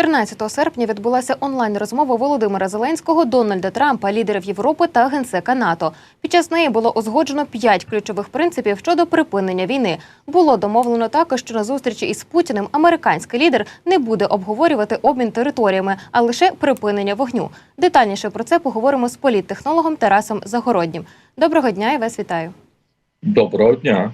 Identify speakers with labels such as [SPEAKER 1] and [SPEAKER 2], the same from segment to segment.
[SPEAKER 1] 13 серпня відбулася онлайн-розмова Володимира Зеленського, Дональда Трампа, лідерів Європи та генсека НАТО. Під час неї було узгоджено п'ять ключових принципів щодо припинення війни. Було домовлено також, що на зустрічі із Путіним американський лідер не буде обговорювати обмін територіями, а лише припинення вогню. Детальніше про це поговоримо з політтехнологом Тарасом Загороднім. Доброго дня і вас вітаю.
[SPEAKER 2] Доброго дня.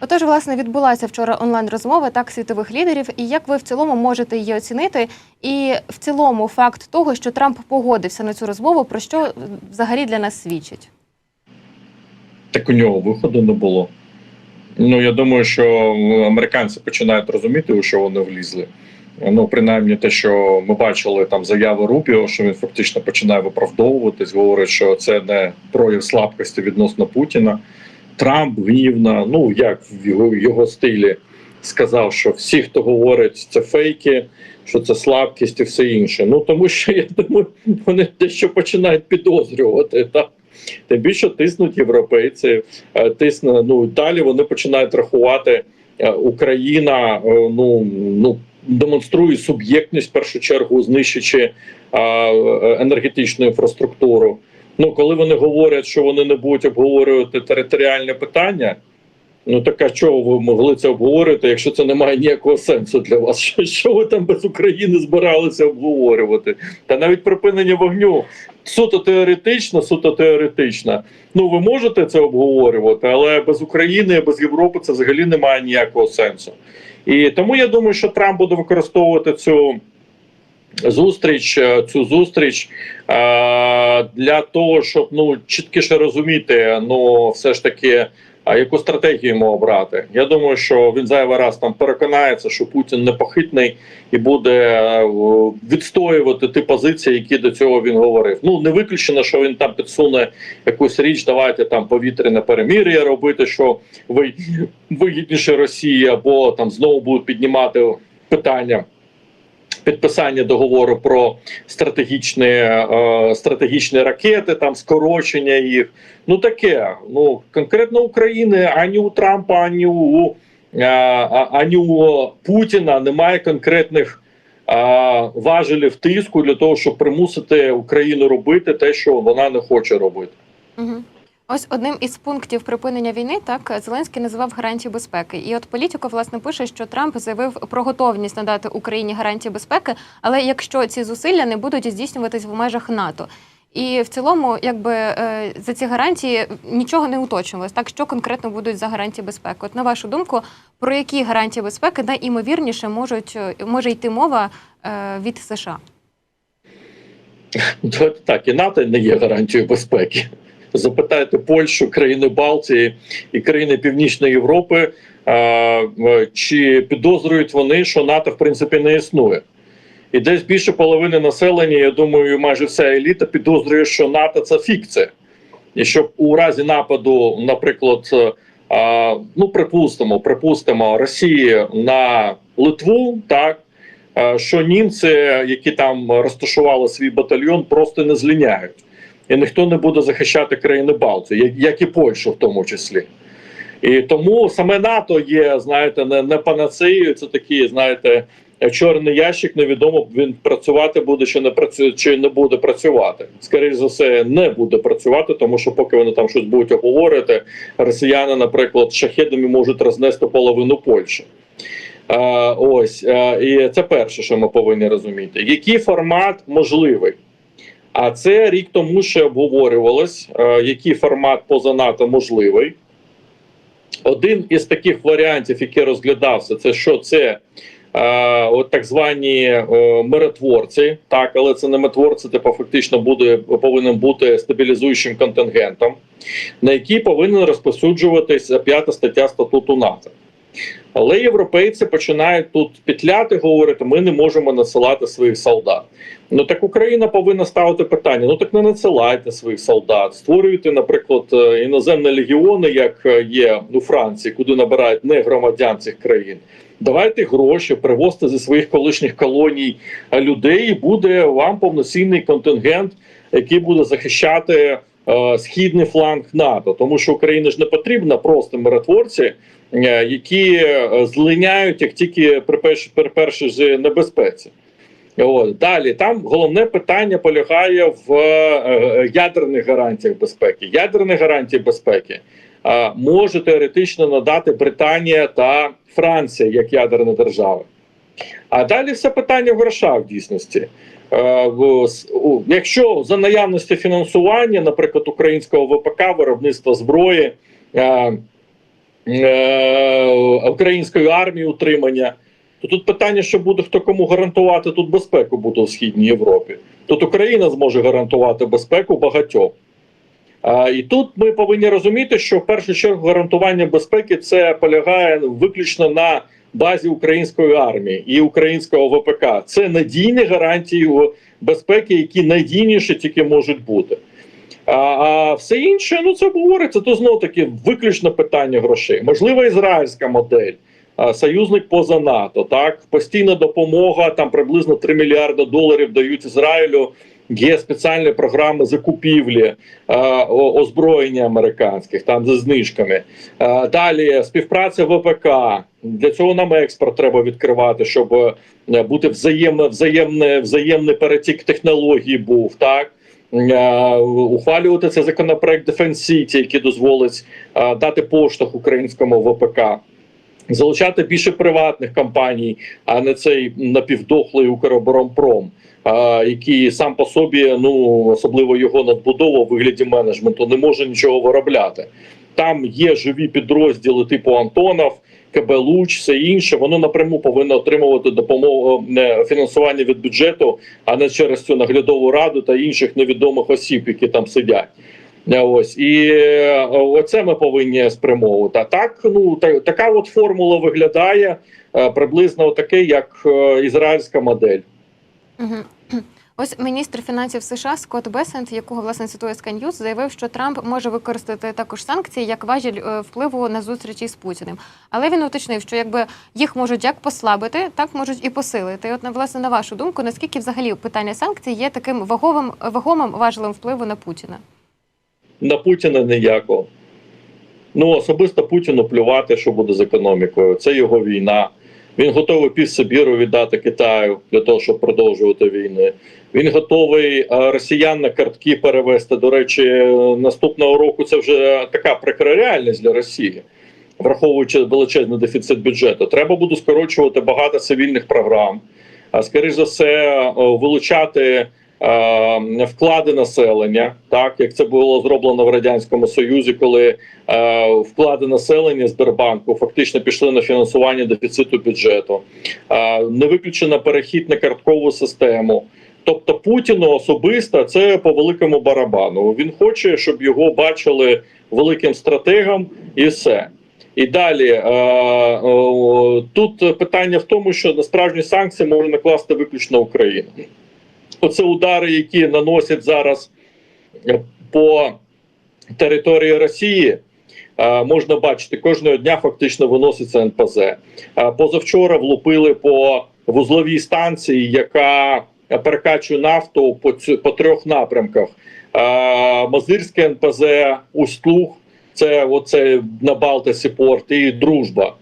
[SPEAKER 1] Отож, власне, відбулася вчора онлайн-розмова так світових лідерів. І як ви в цілому можете її оцінити? І в цілому факт того, що Трамп погодився на цю розмову, про що е, взагалі для нас свідчить?
[SPEAKER 2] Так у нього виходу не було. Ну я думаю, що американці починають розуміти, у що вони влізли. Ну, принаймні, те, що ми бачили там заяви Рубіо, що він фактично починає виправдовуватись, говорить, що це не прояв слабкості відносно Путіна. Трамп гнівна, ну як в його, його стилі сказав, що всі, хто говорить, це фейки, що це слабкість і все інше. Ну тому що я думаю, вони дещо починають підозрювати. Так? Тим більше тиснуть європейці, е, тисне ну далі. Вони починають рахувати е, Україна. е, Ну ну демонструє суб'єктність в першу чергу, знищуючи енергетичну інфраструктуру. Ну коли вони говорять, що вони не будуть обговорювати територіальне питання. Ну так а чого ви могли це обговорювати, якщо це не має ніякого сенсу для вас? Що, що ви там без України збиралися обговорювати? Та навіть припинення вогню суто теоретично, суто теоретично. Ну ви можете це обговорювати, але без України, без Європи це взагалі не має ніякого сенсу. І тому я думаю, що Трамп буде використовувати цю зустріч, е, цю зустріч е, для того, щоб ну чіткіше розуміти, ну все ж таки. А яку стратегію йому обрати? Я думаю, що він зайвий раз там переконається, що Путін непохитний і буде е, відстоювати ті позиції, які до цього він говорив. Ну не виключено, що він там підсуне якусь річ. Давайте там повітряне перемір'я робити, що ви вигідніше Росії, або там знову будуть піднімати питання. Підписання договору про стратегічні е, стратегічні ракети, там скорочення їх. Ну таке. Ну конкретно України ані у Трампа, ані у е, ані у Путіна немає конкретних е, важелів тиску для того, щоб примусити Україну робити те, що вона не хоче робити.
[SPEAKER 1] Угу. Ось одним із пунктів припинення війни так Зеленський називав гарантії безпеки. І от політико власне пише, що Трамп заявив про готовність надати Україні гарантії безпеки, але якщо ці зусилля не будуть здійснюватись в межах НАТО. І в цілому, якби е, за ці гарантії нічого не уточнювалось. Так що конкретно будуть за гарантії безпеки? От на вашу думку, про які гарантії безпеки найімовірніше можуть е, може йти мова е, від США?
[SPEAKER 2] Так, і НАТО не є гарантією безпеки. Запитайте Польщу, країни Балтії і країни Північної Європи, е, чи підозрюють вони, що НАТО в принципі не існує. І десь більше половини населення, я думаю, майже вся еліта підозрює, що НАТО це фікція. І щоб у разі нападу, наприклад, е, ну припустимо, припустимо, Росії на Литву, так е, що німці, які там розташували свій батальйон, просто не зліняють, і ніхто не буде захищати країни Балтії, як, і Польщу, в тому числі. І тому саме НАТО є, знаєте, не, не панацеєю, це такий, знаєте, чорний ящик. Невідомо він працювати буде чи не працює, чи не буде працювати. Скоріше за все, не буде працювати, тому що поки вони там щось будуть обговорювати, росіяни, наприклад, шахедами можуть рознести половину Польщі. Е, ось е, і це перше, що ми повинні розуміти. Який формат можливий? А це рік тому ще обговорювалось, е, який формат поза НАТО можливий. Один із таких варіантів, який розглядався, це що це е, от так звані е, миротворці, так, але це не миротворці, типу фактично буде повинен бути стабілізуючим контингентом, на який повинен розповсюджуватися п'ята стаття статуту НАТО. Але європейці починають тут петляти, говорити, ми не можемо насилати своїх солдат. Ну так Україна повинна ставити питання: ну так не надсилайте своїх солдат, створюйте, наприклад, е, іноземні легіони, як е, є у Франції, куди набирають не громадян цих країн. Давайте гроші, привозьте зі своїх колишніх колоній людей, і буде вам повноцінний контингент, який буде захищати е, східний фланг НАТО, тому що Україні ж не потрібно просто миротворці, е, які е, злиняють як тільки при першій, ж небезпеці. От. Далі там головне питання полягає в ядерних гарантіях безпеки. Ядерні гарантії безпеки може теоретично надати Британія та Франція як ядерні держави. А далі все питання в грошах в дійсності. Е, Якщо за наявності фінансування, наприклад, українського ВПК, виробництва зброї, е, е, української армії утримання, то тут питання, що буде хто кому гарантувати тут безпеку буде в східній Європі. Тут Україна зможе гарантувати безпеку багатьом. І тут ми повинні розуміти, що в першу чергу гарантування безпеки це полягає виключно на базі української армії і українського ВПК. Це надійні гарантії безпеки, які найдійніші тільки можуть бути. А, а все інше, ну це говориться, то знов таки виключно питання грошей. Можливо, ізраїльська модель, союзник поза НАТО. Так, постійна допомога, там приблизно 3 мільярди доларів дають Ізраїлю. Є спеціальні програми закупівлі е, озброєння американських там зі знижками. Е, далі співпраця ВПК. Для цього нам експорт треба відкривати, щоб е, бути взаємно, взаємне, взаємний перетік технологій був так. Е, ухвалювати цей законопроект Defense City, який дозволить е, дати поштовх українському ВПК. Залучати більше приватних компаній, а не цей напівдохлий Укроборонпром, який сам по собі, ну особливо його надбудова у вигляді менеджменту, не може нічого виробляти. Там є живі підрозділи типу Антонов, КБ Луч, все інше. Воно напряму повинно отримувати допомогу фінансування від бюджету, а не через цю наглядову раду та інших невідомих осіб, які там сидять. Е, Ось і е, оце ми повинні спрямовувати. А так, ну та, така от формула виглядає е, приблизно таке, як е, ізраїльська модель.
[SPEAKER 1] Ось міністр фінансів США Скотт Бесент, якого власне цитує Sky заявив, що Трамп може використати також санкції як важіль е, впливу на зустрічі з Путіним. Але він уточнив, що якби їх можуть як послабити, так можуть і посилити. От на власне на вашу думку, наскільки взагалі питання санкцій є таким ваговим вагомим важелем впливу на Путіна?
[SPEAKER 2] На Путіна ніякого. Ну особисто Путіну плювати, що буде з економікою. Це його війна. Він готовий пів Сибіру віддати Китаю для того, щоб продовжувати війни. Він готовий е, росіян на картки перевести. До речі, наступного року це вже така прикра реальність для Росії, враховуючи величезний дефіцит бюджету. Треба буде скорочувати багато цивільних програм. А скоріш за все, е, вилучати е, вклади населення, так як це було зроблено в радянському союзі, коли е, вклади населення Сбербанку фактично пішли на фінансування дефіциту бюджету. Е, не виключено перехід на карткову систему. Тобто Путіну особисто це по великому барабану. Він хоче, щоб його бачили великим стратегом, і все. І далі тут питання в тому, що на справжні санкції може накласти виключно Україна. Оце удари, які наносять зараз е, по території Росії. е, Можна бачити, кожного дня фактично виноситься НПЗ. Е, Позавчора влупили по вузловій станції, яка перекачує нафту по, цю- по трьох напрямках: Мазирське НПЗ, Услуг, це оце на Балтасі порт і дружба.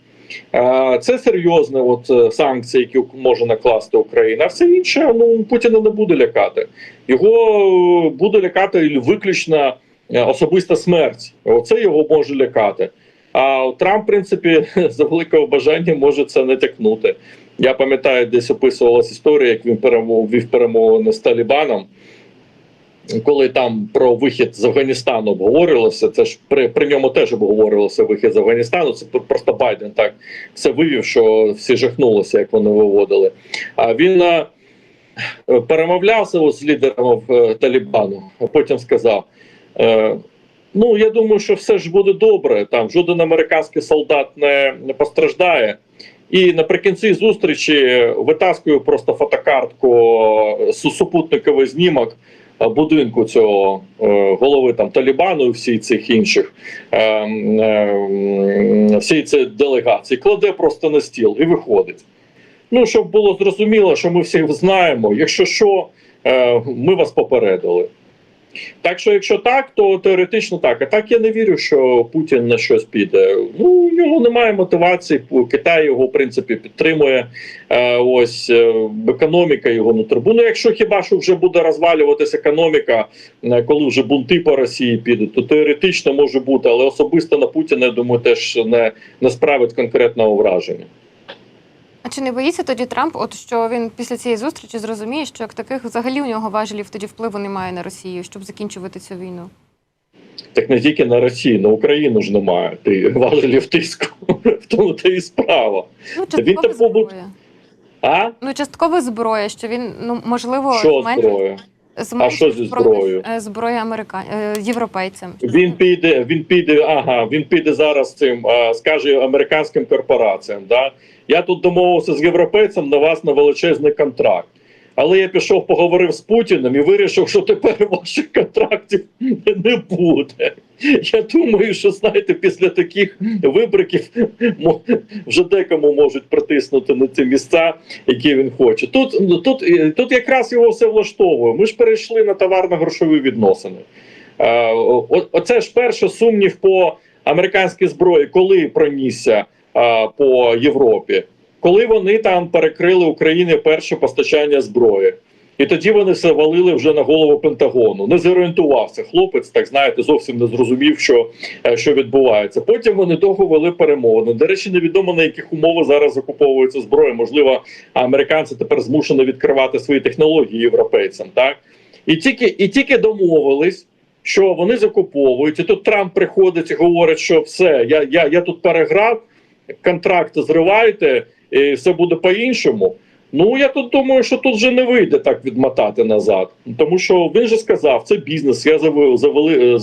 [SPEAKER 2] Це серйозні от е, санкції, які може накласти Україна. А все інше ну Путіна не буде лякати. Його е, буде лякати виключно е, особиста смерть. Оце його може лякати. А Трамп, в принципі, за великого бажання може це не тякнути. Я пам'ятаю, десь описувалася історія, як він перемов, вів перемовини з Талібаном. Коли там про вихід з Афганістану обговорювалося, це ж при, при ньому теж обговорювалося вихід з Афганістану. Це просто Байден так все вивів, що всі жахнулися, як вони виводили. А він е, перемовлявся з лідером е, Талібану, а потім сказав: е, ну я думаю, що все ж буде добре. Там жоден американський солдат не, не постраждає. І наприкінці зустрічі витаскую просто фотокартку е, супутниковий знімок будинку цього е, голови там Талібану і всіх цих інших всі ці делегації, кладе просто на стіл і виходить. Ну, щоб було зрозуміло, що ми всіх знаємо. Якщо що, е, ми вас попередили. Так що, якщо так, то теоретично так. А так я не вірю, що Путін на щось піде. Ну у нього немає мотивації. Китай його в принципі підтримує. Е, ось е, економіка його не турбує. Ну, якщо хіба що вже буде розвалюватися економіка, е, коли вже бунти по Росії підуть, то теоретично може бути, але особисто на Путіна, я думаю, теж не, не справить конкретного враження.
[SPEAKER 1] А чи не боїться тоді Трамп, от що він після цієї зустрічі зрозуміє, що як таких взагалі у нього важелів тоді впливу немає на Росію, щоб закінчувати цю війну?
[SPEAKER 2] Так не тільки на Росію, на Україну ж немає. Ти важелів тиску. В тому то і справа.
[SPEAKER 1] Ну,
[SPEAKER 2] Він так побут- А
[SPEAKER 1] Ну, частково зброя, що він ну можливо
[SPEAKER 2] що зброя?
[SPEAKER 1] зменшить
[SPEAKER 2] що зі зброєю?
[SPEAKER 1] е, зброї американ... е, європейцям.
[SPEAKER 2] Він піде, він піде, ага, він піде зараз цим, скаже американським корпораціям. Да? Я тут домовився з європейцем на вас на величезний контракт. Але я пішов, поговорив з Путіним і вирішив, що тепер ваших контрактів не буде. Я думаю, що знаєте, після таких вибриків вже декому можуть притиснути на ті місця, які він хоче. Тут, тут, е, тут якраз його все влаштовує. Ми ж перейшли на товарно-грошові відносини. Е, Оце ж перший сумнів по американській зброї, коли пронісся по Європі, коли вони там перекрили Україні перше постачання зброї. І тоді вони все валили вже на голову Пентагону. Не зорієнтувався хлопець, так знаєте, зовсім не зрозумів, що, е, що відбувається. Потім вони довго вели перемовини. До речі, невідомо на яких умовах зараз закуповується зброя. Можливо, американці тепер змушені відкривати свої технології європейцям. Так і тільки і тільки домовились, що вони закуповують. І тут Трамп приходить і говорить, що все, я, я, я тут переграв, контракти зривайте, і все буде по-іншому. Ну я тут думаю, що тут вже не вийде так відмотати назад, тому що він же сказав, це бізнес. Я завив, завели,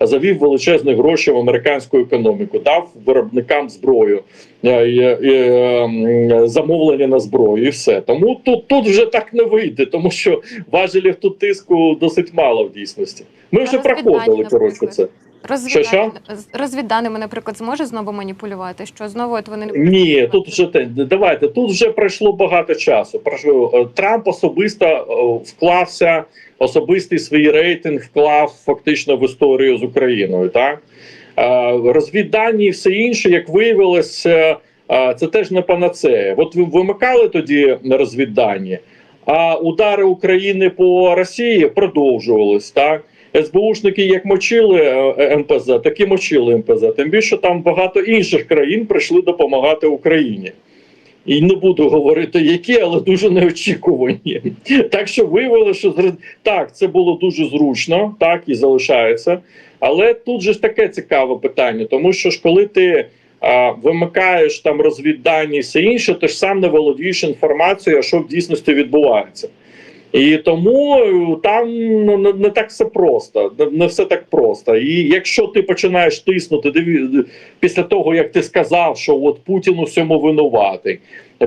[SPEAKER 2] завів величезні гроші в американську економіку, дав виробникам зброю, е, е, е, замовлення на зброю, і все. Тому тут, тут вже так не вийде, тому що важелів тут тиску досить мало в дійсності. Ми вже проходили коротше це.
[SPEAKER 1] Розвіддані,
[SPEAKER 2] що?
[SPEAKER 1] з- розвідданими, наприклад, зможе знову маніпулювати, що знову от вони не
[SPEAKER 2] Ні, тут вже те давайте. Тут вже пройшло багато часу. Пройшло е, Трамп особисто е, вклався, особистий свій рейтинг вклав фактично в історію з Україною. Так Е, розвіддані і все інше, як виявилось, це теж не панацея. От ви вимикали тоді розвіддані, а удари України по Росії продовжувались так. СБУшники як мочили е, МПЗ, так і мочили МПЗ. Тим більше там багато інших країн прийшли допомагати Україні. І не буду говорити, які, але дуже неочікувані. Так що виявили, що так, це було дуже зручно, так і залишається. Але тут же таке цікаве питання, тому що ж коли ти а, вимикаєш там розвіддані і все інше, ти ж сам не володієш інформацією, що в дійсності відбувається. І тому е, там ну, не, так все просто, не, все так просто. І якщо ти починаєш тиснути диві, після того, як ти сказав, що от Путін у всьому винуватий,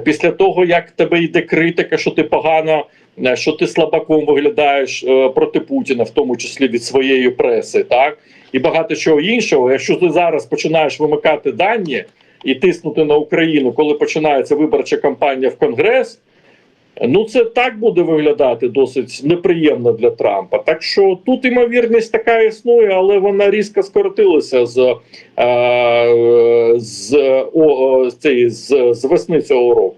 [SPEAKER 2] після того, як тебе йде критика, що ти погано, е, що ти слабаком виглядаєш е, проти Путіна, в тому числі від своєї преси, так і багато чого іншого. Якщо ти зараз починаєш вимикати дані і тиснути на Україну, коли починається виборча кампанія в Конгрес. Ну, це так буде виглядати досить неприємно для Трампа. Так що тут імовірність така існує, але вона різко скоротилася з, е, з, з, з, з весни цього року.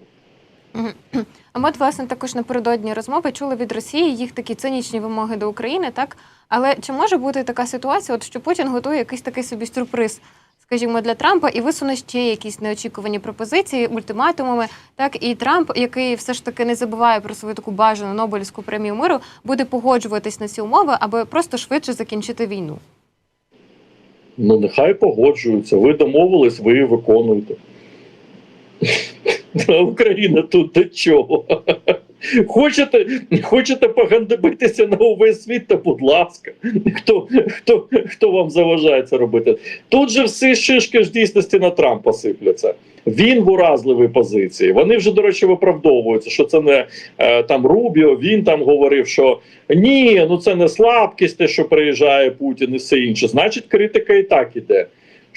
[SPEAKER 1] А ми, от, власне, також напередодні розмови чули від Росії їх такі цинічні вимоги до України, так? Але чи може бути така ситуація, от що Путін готує якийсь такий собі сюрприз, скажімо, для Трампа, і висуне ще якісь неочікувані пропозиції, ультиматумами, так і Трамп, який все ж таки не забуває про свою таку бажану Нобелівську премію миру, буде погоджуватись на ці умови, аби просто швидше закінчити війну.
[SPEAKER 2] Ну, нехай погоджуються. Ви домовились, ви її виконуєте. Україна тут до чого? Хочете, хочете погандибитися на увесь світ, та будь ласка, хто, хто, хто вам заважає це робити? Тут же всі шишки ж дійсності на Трампа сипляться. Він в уразливій позиції. Вони вже, до речі, виправдовуються, що це не е, там Рубіо. Він там говорив, що ні, ну це не слабкість, те, що приїжджає Путін і все інше. Значить, критика і так іде.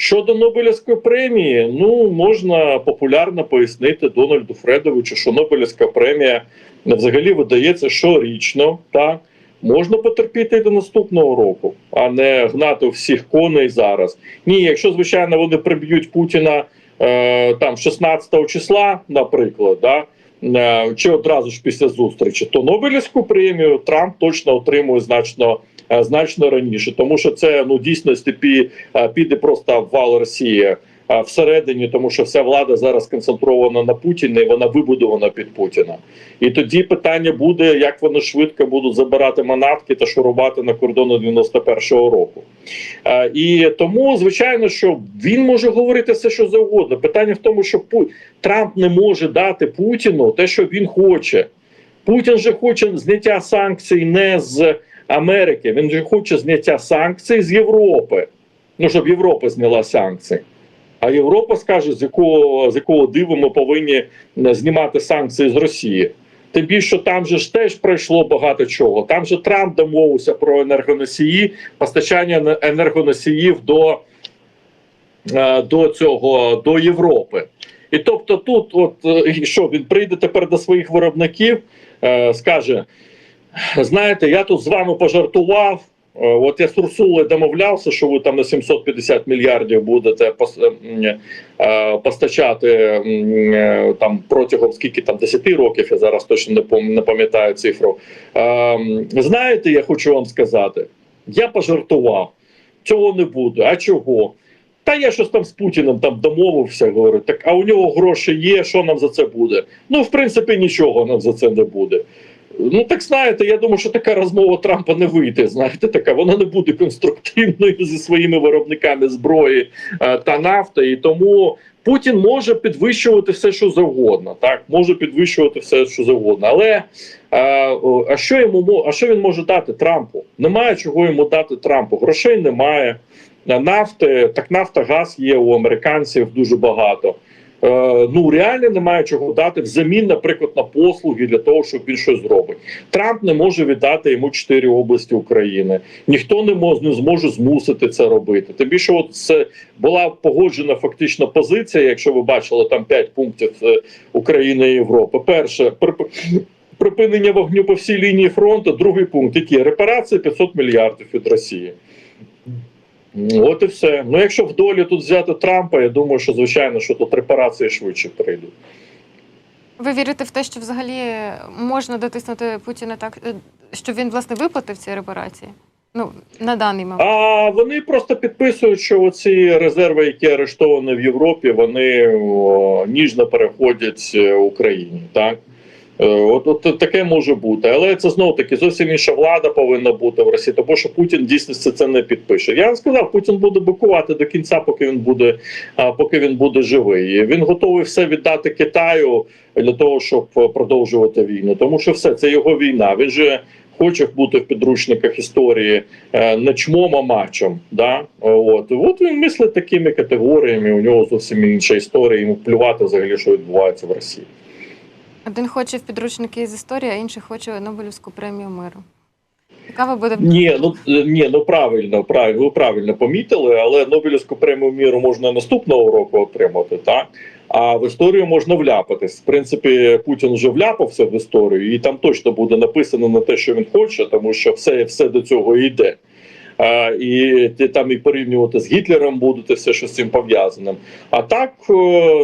[SPEAKER 2] Щодо Нобелівської премії, ну можна популярно пояснити Дональду Фредовичу, що Нобелівська премія взагалі видається щорічно, так можна потерпіти до наступного року, а не гнати всіх коней зараз. Ні, якщо звичайно вони приб'ють Путіна е, там 16 числа, наприклад, да, чи одразу ж після зустрічі, то Нобелівську премію Трамп точно отримує значно. е, Значно раніше, тому що це ну дійсності пі, е, піде просто в вал Росії е, всередині, тому що вся влада зараз сконцентрована на Путіна і вона вибудована під Путіна. І тоді питання буде, як вони швидко будуть забирати манатки та шурувати на кордону 91-го року. І тому, звичайно, що він може говорити все, що завгодно. Питання в тому, що Трамп не може дати Путіну те, що він хоче. Путін же хоче зняття санкцій не з Америки, він же хоче зняття санкцій з Європи. Ну, щоб Європа зняла санкції. А Європа скаже, з якого з якого диву ми повинні е, знімати санкції з Росії. Тим більше там же ж теж пройшло багато чого. Там же Трамп домовився про енергоносії, постачання енергоносіїв до, е, до цього до Європи. І тобто, тут, от е, що він прийде тепер до своїх виробників, скаже: знаєте, я тут з вами пожартував. Е, От я з Урсулою домовлявся, що ви там на 750 мільярдів будете пос- м, е, постачати е, там протягом скільки там 10 років. Я зараз точно не пам'ятаю цифру. Е, Знаєте, я хочу вам сказати, я пожартував. Цього не буде. А чого? Та я щось там з Путіним там домовився. Говорю, так а у нього гроші є. Що нам за це буде? Ну, в принципі, нічого нам за це не буде. Ну так знаєте, я думаю, що така розмова Трампа не вийде. Знаєте, така вона не буде конструктивною зі своїми виробниками зброї е, та нафти. І тому Путін може підвищувати все, що завгодно. Так може підвищувати все, що завгодно. Але е, а що йому а що він може дати Трампу? Немає чого йому дати Трампу. Грошей немає. Нафти, так нафта, газ є у американців дуже багато. Е, ну реально немає чого дати взамін, наприклад, на послуги для того, щоб він щось зробить. Трамп не може віддати йому чотири області України. Ніхто не може не зможе змусити це робити. Тим більше, от це була погоджена фактично позиція. Якщо ви бачили там п'ять пунктів е, України і Європи. Перше прип- припинення вогню по всій лінії фронту. Другий пункт який репарації 500 мільярдів від Росії. От і все. Ну якщо в долі тут взяти Трампа, я думаю, що звичайно, що тут репарації швидше прийдуть.
[SPEAKER 1] Ви вірите в те, що взагалі можна дотиснути Путіна так, е, щоб він власне виплатив ці репарації? Ну на даний момент.
[SPEAKER 2] А вони просто підписують, що оці резерви, які арештовані в Європі, вони о, ніжно переходять е, Україні. Так от, от таке може бути, але це знову таки зовсім інша влада повинна бути в Росії, тому що Путін дійсно це не підпише. Я вам сказав, Путін буде бикувати до кінця, поки він буде, поки він буде живий. Він готовий все віддати Китаю для того, щоб е, продовжувати війну, тому що все це його війна. Він же хоче бути в підручниках історії е, не чмом, а мачом. Да? От. от він мислить такими категоріями. У нього зовсім інша історія. Йому плювати взагалі, що відбувається в Росії.
[SPEAKER 1] Один хоче в підручники з історії, а інший хоче Нобелівську премію миру. Цікаво буде
[SPEAKER 2] Ні, ну е, ні, ну правильно, правильно, ви правильно помітили, але Нобелівську премію міру можна наступного року отримати, так? А в історію можна вляпатись. В принципі, Путін вже вляпався в історію, і там точно буде написано на те, що він хоче, тому що все, все до цього йде. А, і там і порівнювати з Гітлером будете все, що з цим пов'язаним. А так,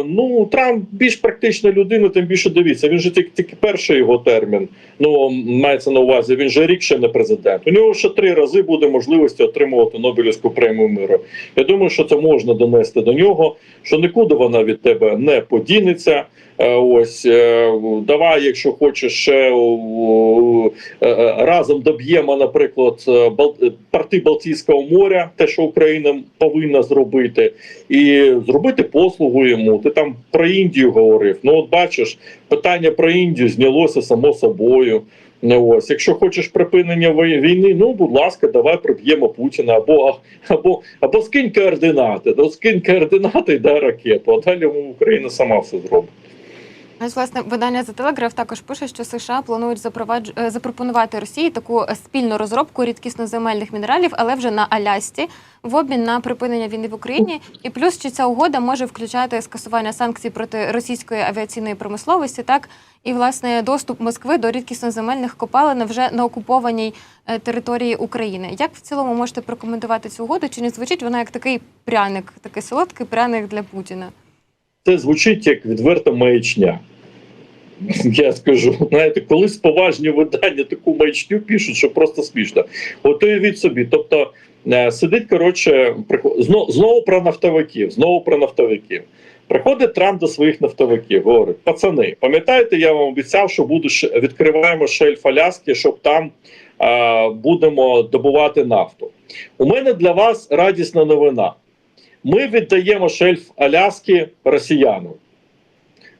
[SPEAKER 2] ну Трамп більш практична людина, тим більше дивіться. Він же тільки, тільки перший його термін. Ну мається на увазі. Він же рік ще не президент. У нього ще три рази буде можливості отримувати Нобелівську премію миру. Я думаю, що це можна донести до нього, що нікуди вона від тебе не подінеться. Е, Ось е, давай, якщо хочеш ще е, разом доб'ємо, наприклад, порти Балтійського моря, те, що Україна повинна зробити, і зробити послугу йому. Ти там про Індію говорив. Ну, от бачиш, питання про Індію знялося само собою. Ну, ось, якщо хочеш припинення війни, ну будь ласка, давай приб'ємо Путіна або або або скинь координати. Ну, скинь координати і дай ракету, а далі Україна сама все зробить.
[SPEAKER 1] Ось, власне, видання The Telegraph також пише, що США планують запровадж... е, запропонувати Росії таку е, спільну розробку рідкісноземельних мінералів, але вже на Алясці, в обмін на припинення війни в Україні. І плюс чи ця угода може включати скасування санкцій проти російської авіаційної промисловості, так і власне доступ Москви до рідкісноземельних копалин вже на окупованій е, території України. Як в цілому можете прокоментувати цю угоду? Чи не звучить вона як такий пряник, такий солодкий пряник для Путіна?
[SPEAKER 2] Це звучить як відверта маячня. Я скажу, знаєте, колись поважні видання таку маячню пишуть, що просто смішно. От уявіть собі, тобто е, сидить, коротше, приход- знову, про нафтовиків, знову про нафтовиків. Приходить Трамп до своїх нафтовиків, говорить: пацани, пам'ятаєте, я вам обіцяв, що буду відкриваємо шельф Аляски, щоб там е, будемо добувати нафту. У мене для вас радісна новина. Ми віддаємо шельф Аляски росіянам.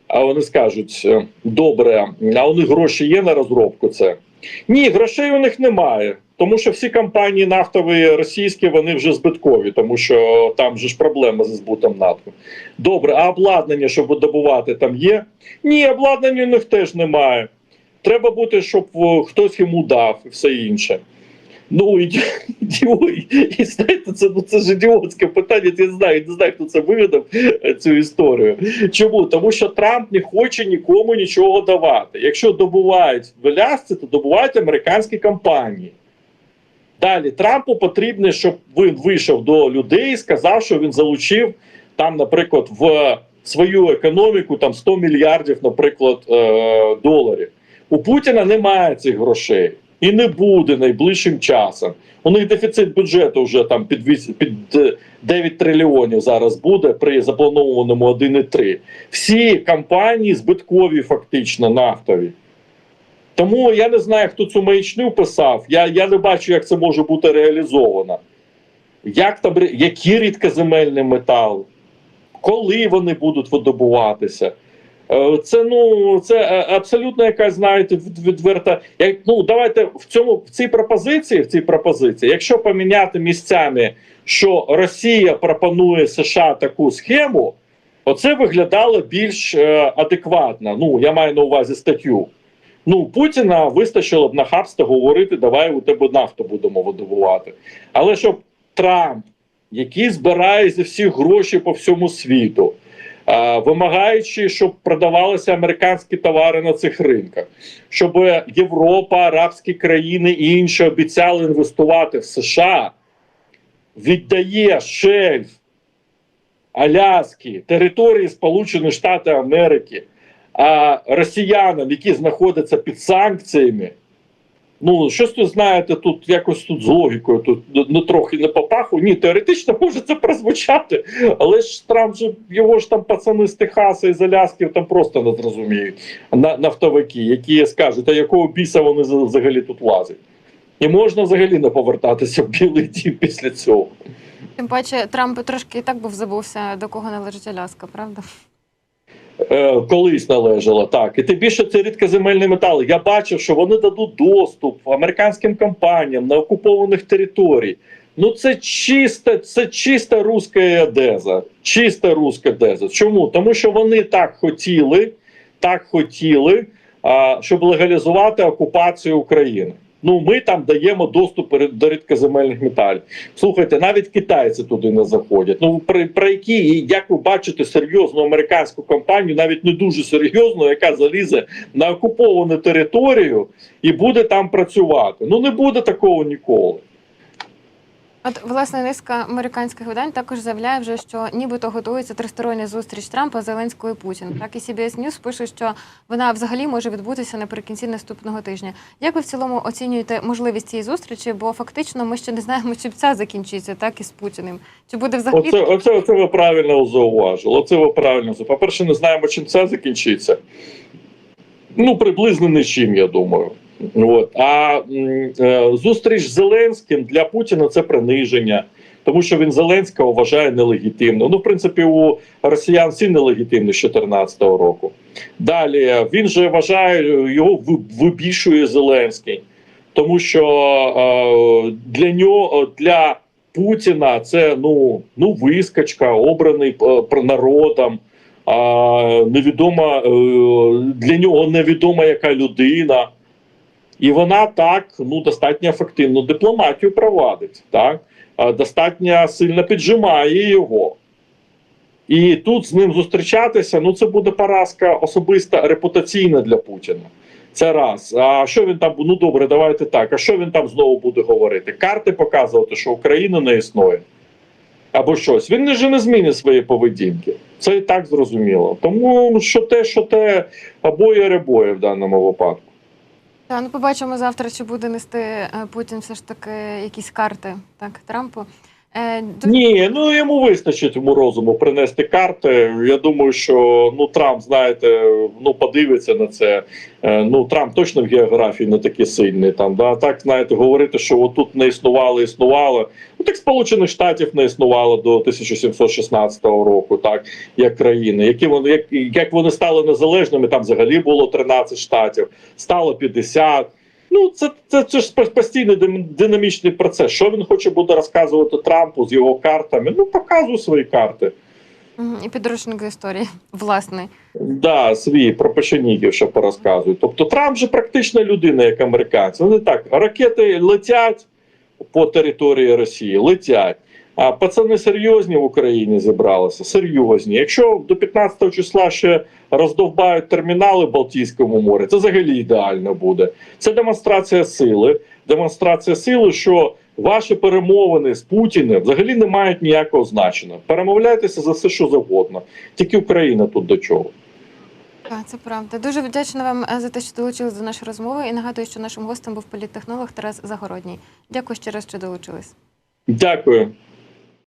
[SPEAKER 2] А вони скажуть: е, добре, а у них гроші є на розробку це? Ні, грошей у них немає. Тому що всі компанії нафтові російські вони вже збиткові, тому що там же ж проблема зі збутом нафти. Добре, а обладнання, щоб добувати, там є? Ні, обладнання у них теж немає. Треба бути, щоб хтось йому дав і все інше. Ну, і знаєте, це, ну, це ж ідіотське питання. Я знаю, не знаю, хто це вигадав цю історію. Чому? Тому що Трамп не хоче нікому нічого давати. Якщо добувають в Алясці, то добувають американські компанії. Далі Трампу потрібно, щоб він вийшов до людей і сказав, що він залучив там, наприклад, в свою економіку там 100 мільярдів, наприклад, е, доларів. У Путіна немає цих грошей і не буде найближчим часом. У них дефіцит бюджету вже там під, вісь- під е, 9 трильйонів зараз буде при запланованому 1,3. Всі компанії збиткові, фактично, нафтові. Тому я не знаю, хто цю маячню писав. Я, я не бачу, як це може бути реалізовано. Як там, які рідкоземельні метали, коли вони будуть видобуватися. Е, Це ну це е, абсолютно якась, знаєте, відверта. Як ну давайте в цьому в цій пропозиції, в цій пропозиції, якщо поміняти місцями, що Росія пропонує США таку схему, оце виглядало більш е, адекватно. Ну я маю на увазі статтю. Ну, Путіна вистачило б на хабство говорити, давай у тебе нафту будемо видобувати. Але щоб Трамп, який збирає зі всіх гроші по всьому світу, вимагаючи, щоб продавалися американські товари на цих ринках, щоб Європа, арабські країни і інші обіцяли інвестувати в США, віддає шельф Аляски, території Сполучених Штатів Америки а росіянам, які знаходяться під санкціями, ну щось тут знаєте, тут якось тут з логікою, тут ну, трохи не по паху. Ні, теоретично може це прозвучати, але ж Трамп же його ж там пацани з Техаса і з Аляски там просто не зрозуміють на, нафтовики, які скажуть, а якого біса вони за- взагалі тут лазять. І можна взагалі не повертатися в білий дім після цього.
[SPEAKER 1] Тим паче Трамп трошки і так був забувся, до кого належить Аляска, правда?
[SPEAKER 2] Е, колись належала так. І тим більше це рідкоземельні метали. Я бачив, що вони дадуть доступ американським компаніям на окупованих територій. Ну це чиста, це чиста руська Одеза. Чиста руська Одеза. Чому? Тому що вони так хотіли, так хотіли, а, щоб легалізувати окупацію України. Ну, ми там даємо доступ до рідкоземельних металів. Слухайте, навіть китайці туди не заходять. Ну при, при які, і як ви бачите, серйозну американську компанію, навіть не дуже серйозну, яка залізе на окуповану територію і буде там працювати. Ну не буде такого ніколи.
[SPEAKER 1] От власне низка американських видань також заявляє вже, що нібито готується тристороння зустріч Трампа Зеленського і Путіна. Так і CBS News пише, що вона взагалі може відбутися наприкінці наступного тижня. Як ви в цілому оцінюєте можливість цієї зустрічі? Бо фактично ми ще не знаємо, чи ця закінчиться так і з Путіним. Чи буде взагалі
[SPEAKER 2] Оце, оце, оце ви правильно зауважили. Оце ви правильно за- По-перше, не знаємо, чим це закінчиться. Ну, приблизно нічим, я думаю. От. А е, зустріч з Зеленським для Путіна це приниження, тому що він Зеленського вважає нелегітимним. Ну, в принципі, у росіян всі нелегітимні з 2014 року. Далі він же вважає, його вибільшує Зеленський, тому що е, для нього для Путіна це ну, ну вискочка, обраний е, народом. а, невідома для нього невідома яка людина. І вона так ну достатньо ефективно дипломатію провадить, так достатньо сильно піджимає його. І тут з ним зустрічатися ну це буде поразка особиста репутаційна для Путіна. Це раз. А що він там ну добре, давайте так. А що він там знову буде говорити? Карти показувати, що Україна не існує. Або щось. Він же не змінить свої поведінки. Це і так зрозуміло. Тому що те, що те, обоє ребоє в даному випадку.
[SPEAKER 1] Та ну побачимо завтра, чи буде нести е, Путін все ж таки якісь карти так Трампу. Е, ду-
[SPEAKER 2] Ні, ну йому вистачить йому розуму принести карти. Я думаю, що ну Трамп, знаєте, ну подивиться на це. Е, Ну Трамп точно в географії не такий сильний. Там да так знаєте, говорити, що отут не існувало, існувало. Ну так Сполучених Штатів не існувало до 1716 року, так як країни. Які вони як, як вони стали незалежними? Там взагалі було 13 штатів, стало 50. Ну, це, це, це ж постійний динамічний процес. Що він хоче буде розказувати Трампу з його картами? Ну, показуй свої карти.
[SPEAKER 1] І підручник з історії, власний.
[SPEAKER 2] Да, свій про печенігів, що порозказують. Тобто Трамп же практична людина, як американці. Вони так, ракети летять по території Росії, летять. А пацани серйозні в Україні зібралися, серйозні. Якщо до 15 числа ще роздовбають термінали в Балтійському морі, це взагалі ідеально буде. Це демонстрація сили. Демонстрація сили, що ваші перемовини з Путіним взагалі не мають ніякого значення. Перемовляйтеся за все, що завгодно. Тільки Україна тут до чого.
[SPEAKER 1] Так, це правда. Дуже вдячна вам е, за те, що долучились до нашої розмови. І нагадую, що нашим гостем був політтехнолог Тарас Загородній. Дякую ще раз, що долучились.
[SPEAKER 2] Дякую.